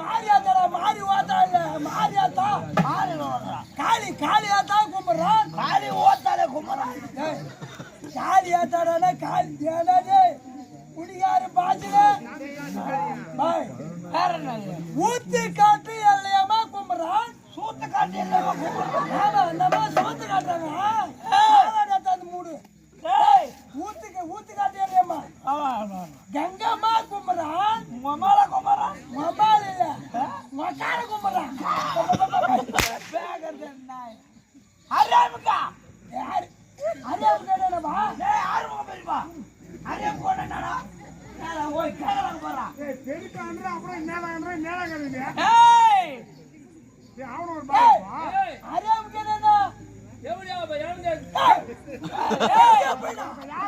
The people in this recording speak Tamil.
மாரியாத்தா மாரி ஓத்தா இல்ல மாரியாத்தா மாரி காளி காளியாத்தா கும்பிடுறான். காலி ஓத்தாலே கும்பிடுறான். டேய், காளியாத்தாடா காளி ஏடா குடிகாரு குடிகார ஊத்து ஊத்தி காட்டு எல்லையமா கும்பிடுறான். சூத்து காட்டி எல்லையமா கும்பிடுறான். ஆமா நம்ம காட்டுறாங்க? மூடு. ஊத்துக்கு ஊத்து காட்டு எல்லையம்மா. கங்கம்மா கும்பிடுறான். உங்கம்மா மேல கும்பிட்றான் மொபைல் இல்ல மக்கார கும்பிடுறான் ஹரியாமுக்கா யாரு அறியாம கேட்டா டேய் ஆறுமுகம் பெரியப்பா ஹரியாம போன என்னடா? மேல போய் கேட்கலாம் போறான் பெருக்கான்ற அப்புறம் அவன ஒரு பாப்பா அறியாம கேட்டா டேய் வாடா